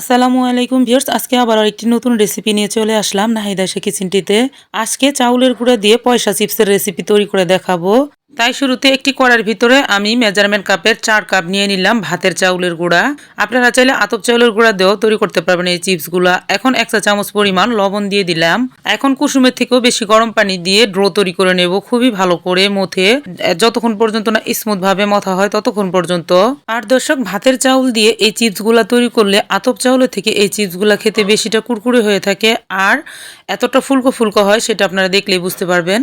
আসসালামু আলাইকুম ভিউয়ার্স, আজকে আবার একটি নতুন রেসিপি নিয়ে চলে আসলাম নাহিদা কিচেনটিতে আজকে চাউলের গুঁড়া দিয়ে পয়সা চিপসের রেসিপি তৈরি করে দেখাবো। তাই শুরুতে একটি কড়ার ভিতরে আমি মেজারমেন্ট কাপের চার কাপ নিয়ে নিলাম ভাতের চাউলের গুঁড়া। আপনারা চাইলে আতপ চাউলের গুঁড়া দিয়েও তৈরি করতে পারবেন এই চিপসগুলা। এখন এক চা চামচ পরিমাণ লবণ দিয়ে দিলাম। এখন কুসুমের থেকেও বেশি গরম পানি দিয়ে ড্রো তৈরি করে নেব। খুবই ভালো করে মথে। যতক্ষণ পর্যন্ত না স্মুথ ভাবে মথা হয় ততক্ষণ পর্যন্ত। আর দর্শক, ভাতের চাউল দিয়ে এই চিপসগুলা তৈরি করলে আতপ চাউলের থেকে এই চিপসগুলা খেতে বেশিটা কুরকুরে হয়ে থাকে। আর এতটা ফুলকো ফুলকো হয় সেটা আপনারা দেখলেই বুঝতে পারবেন।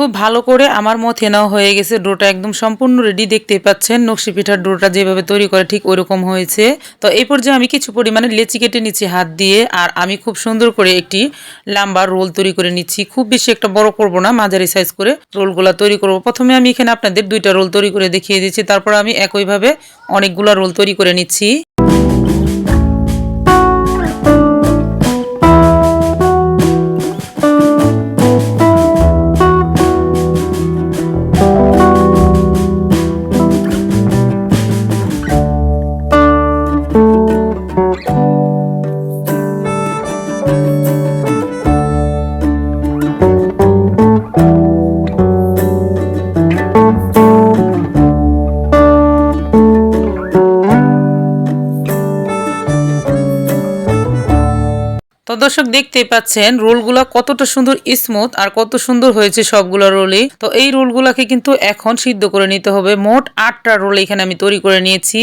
খুব ভালো করে আমার মথে নেওয়া হয়ে গেছে ডোটা একদম সম্পূর্ণ রেডি দেখতে পাচ্ছেন। নকশি পিঠার ডোটা যেভাবে তৈরি করে ঠিক ওইরকম হয়েছে। তো এই পর্যায়ে আমি কিছু পরিমাণে লেচি কেটে নিচ্ছি হাত দিয়ে, আর আমি খুব সুন্দর করে একটি লাম্বা রোল তৈরি করে নিচ্ছি। খুব বেশি একটা বড় করব না, মাঝারি সাইজ করে রোলগুলা তৈরি করব। প্রথমে আমি এখানে আপনাদের দুইটা রোল তৈরি করে দেখিয়ে দিচ্ছি, তারপর আমি একইভাবে অনেকগুলা রোল তৈরি করে নিচ্ছি। দর্শক দেখতেই পাচ্ছেন, রোলগুলো কতটা সুন্দর স্মুথ আর কত সুন্দর হয়েছে সবগুলো রোলই। তো এই রোলগুলোকে কিন্তু এখন সিদ্ধ করে নিতে হবে। মোট আটটা রোল এখানে আমি তৈরি করে নিয়েছি।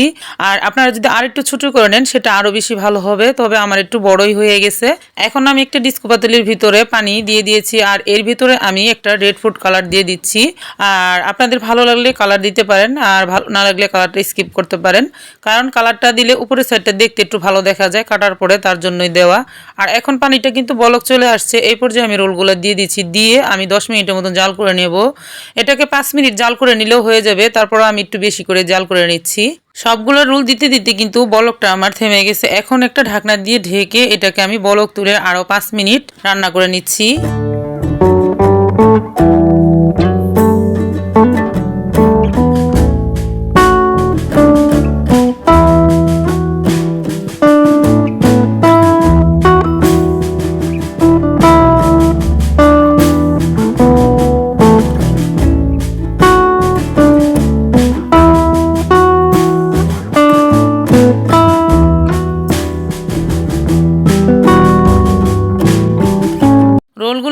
আর আপনারা যদি আর একটু ছোট করে নেন, সেটা আরও বেশি ভালো হবে, তবে আমার একটু বড়ই হয়ে গেছে। এখন আমি একটা ডিস্কো পাতিলের ভিতরে পানি দিয়ে দিয়েছি, আর এর ভিতরে আমি একটা রেড ফুড কালার দিয়ে দিচ্ছি। আর আপনাদের ভালো লাগলে কালার দিতে পারেন, আর ভালো না লাগলে কালারটা স্কিপ করতে পারেন। কারণ কালারটা দিলে উপরের সাইডটা দেখতে একটু ভালো দেখা যায়, কাটার পরে তার জন্যই দেওয়া। আর এখন পানিটা কিন্তু বলক চলে আসছে। এই পর্যায়ে আমি রোলগুলো দিয়ে দিচ্ছি। দিয়ে আমি দশ মিনিটের মতন জাল করে নেব। এটাকে পাঁচ মিনিট জাল করে নিলেও হয়ে যাবে। তারপর আমি একটু বেশি করে জাল করে নিচ্ছি। সবগুলো রোল দিতে দিতে কিন্তু বলকটা আমার থেমে গেছে। এখন একটা ঢাকনা দিয়ে ঢেকে এটাকে আমি বলক তুলে আরও পাঁচ মিনিট রান্না করে নিচ্ছি।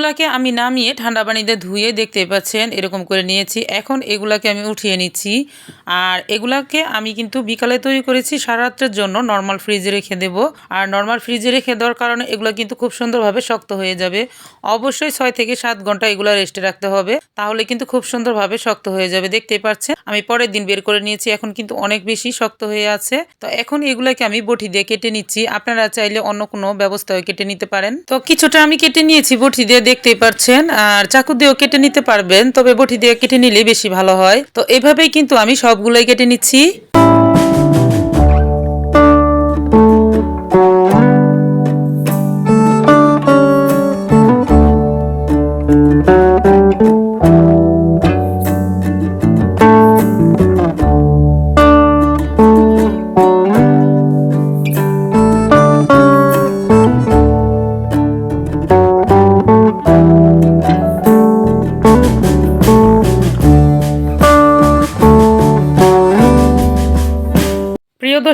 রোলগুলাকে আমি নামিয়ে ঠান্ডা পানিতে ধুয়ে দেখতে পাচ্ছেন, এরকম করে নিয়েছি। এখন এগুলাকে আমি উঠিয়ে নিচ্ছি। আর এগুলাকে আমি কিন্তু বিকালে তৈরি করেছি, সারা রাত্রের জন্য নর্মাল ফ্রিজে রেখে দেবো। আর নর্মাল ফ্রিজে রেখে দেওয়ার কারণে এগুলো কিন্তু খুব সুন্দরভাবে শক্ত হয়ে যাবে। অবশ্যই ছয় থেকে সাত ঘণ্টা এগুলো রেস্টে রাখতে হবে, তাহলে কিন্তু খুব সুন্দরভাবে শক্ত হয়ে যাবে। দেখতেই পাচ্ছেন, আমি পরের দিন বের করে নিয়েছি, এখন কিন্তু অনেক বেশি শক্ত হয়ে আছে। তো এখন এগুলাকে আমি বটি দিয়ে কেটে নিচ্ছি। আপনারা চাইলে অন্য কোনো ব্যবস্থায় কেটে নিতে পারেন। তো কিছুটা আমি কেটে নিয়েছি বটি দিয়ে দেখতেই পাচ্ছেন আর চাকু দিয়েও কেটে নিতে পারবেন, তবে বটি দিয়ে কেটে নিলে বেশি ভালো হয়। তো এভাবেই কিন্তু আমি সবগুলোই কেটে নিচ্ছি।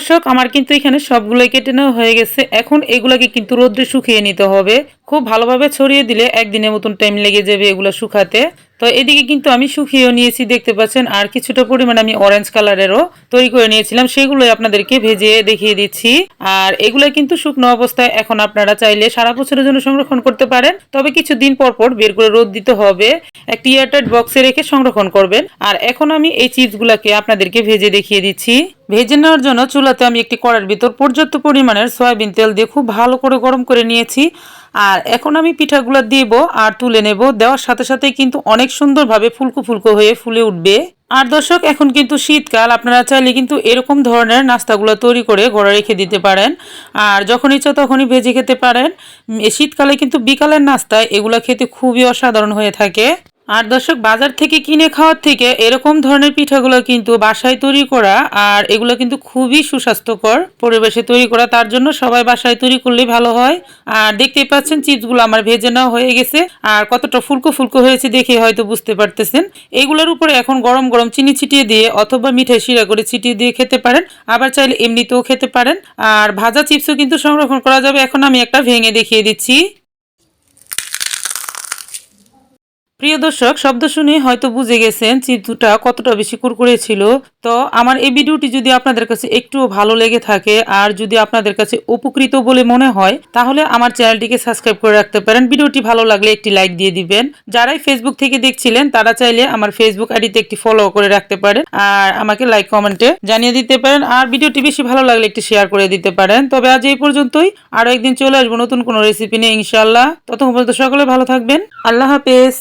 দর্শক, আমার কিন্তু এখানে সবগুলোই কেটে নেওয়া হয়ে গেছে। এখন এগুলাকে কিন্তু রোদ্রে শুকিয়ে নিতে হবে। খুব ভালোভাবে ছড়িয়ে দিলে একদিনের মতন টাইম লেগে যাবে এগুলো শুকাতে। তো এদিকে কিন্তু আমি শুকিয়েও নিয়েছি, দেখতে পাচ্ছেন, আর কিছুটা পরিমাণ আমি অরেঞ্জ কালারেরও তৈরি করে নিয়েছিলাম। সেগুলোই আপনাদেরকে ভেজে দেখিয়ে দিচ্ছি। আর এগুলো কিন্তু শুকনো অবস্থায় এখন আপনারা চাইলে সারা বছরের জন্য সংরক্ষণ করতে পারেন। তবে কিছু দিন পর পর বের করে রোদ দিতে হবে। একটি এয়ারটাইট বক্সে রেখে সংরক্ষণ করবেন। আর এখন আমি এই চিজগুলোকে আপনাদেরকে ভেজে দেখিয়ে দিচ্ছি। ভেজে নেওয়ার জন্য চুলাতে আমি একটি কড়ার ভিতর পর্যাপ্ত পরিমাণের সয়াবিন তেল দিয়ে খুব ভালো করে গরম করে নিয়েছি। আর এখন আমি পিঠাগুলো দিব আর তুলে নেব। দেওয়ার সাথে সাথে কিন্তু অনেক সুন্দরভাবে ফুলকো ফুলকো হয়ে ফুলে উঠবে। আর দর্শক, এখন কিন্তু শীতকাল, আপনারা চাইলে কিন্তু এরকম ধরনের নাস্তাগুলো তৈরি করে ঘরে রেখে দিতে পারেন। আর যখন ইচ্ছা তখনই ভেজে খেতে পারেন। শীতকালে কিন্তু বিকালের নাস্তায় এগুলো খেতে খুবই অসাধারণ হয়ে থাকে। আর দর্শক, বাজার থেকে কিনে খাওয়ার থেকে এরকম ধরনের পিঠাগুলো কিন্তু বাসায় তৈরি করা আর এগুলো কিন্তু খুবই সুস্বাস্থ্যকর পরিবেশে তৈরি করা। তার জন্য সবাই বাসায় তৈরি করলেই ভালো হয়। আর দেখতেই পাচ্ছেন, চিপসগুলো আমার ভেজে নেওয়া হয়ে গেছে। আর কতটা ফুলকো ফুলকো হয়েছে দেখে হয়তো বুঝতে পারতেছেন। এগুলোর উপরে এখন গরম গরম চিনি ছিটিয়ে দিয়ে অথবা মিঠাই শিরা করে ছিটিয়ে দিয়ে খেতে পারেন। আবার চাইলে এমনিতেও খেতে পারেন। আর ভাজা চিপসও কিন্তু সংরক্ষণ করা যাবে। এখন আমি একটা ভেঙে দেখিয়ে দিচ্ছি। প্রিয় দর্শক, শব্দ শুনে হয়তো বুঝে গেছেন চিত্রটা কতটা বেশি কুরকুরে ছিল। তো আমার এই ভিডিওটি যদি আপনাদের কাছে একটুও ভালো লেগে থাকে আর যদি আপনাদের কাছে উপকৃত বলে মনে হয়, তাহলে আমার চ্যানেলটিকে সাবস্ক্রাইব করে রাখতে পারেন। ভিডিওটি ভালো লাগলে একটি লাইক দিয়ে দিবেন। যারাই ফেসবুক থেকে দেখছিলেন, তারা চাইলে আমার ফেসবুক আইডিতে একটি ফলো করে রাখতে পারেন আর আমাকে লাইক কমেন্টে জানিয়ে দিতে পারেন। আর ভিডিওটি বেশি ভালো লাগলে একটি শেয়ার করে দিতে পারেন। তবে আজ এই পর্যন্তই। আরও একদিন চলে আসব নতুন কোনো রেসিপি নিয়ে ইনশাল্লাহ ততক্ষণ পর্যন্ত সকলে ভালো থাকবেন। আল্লাহ হাফেজ।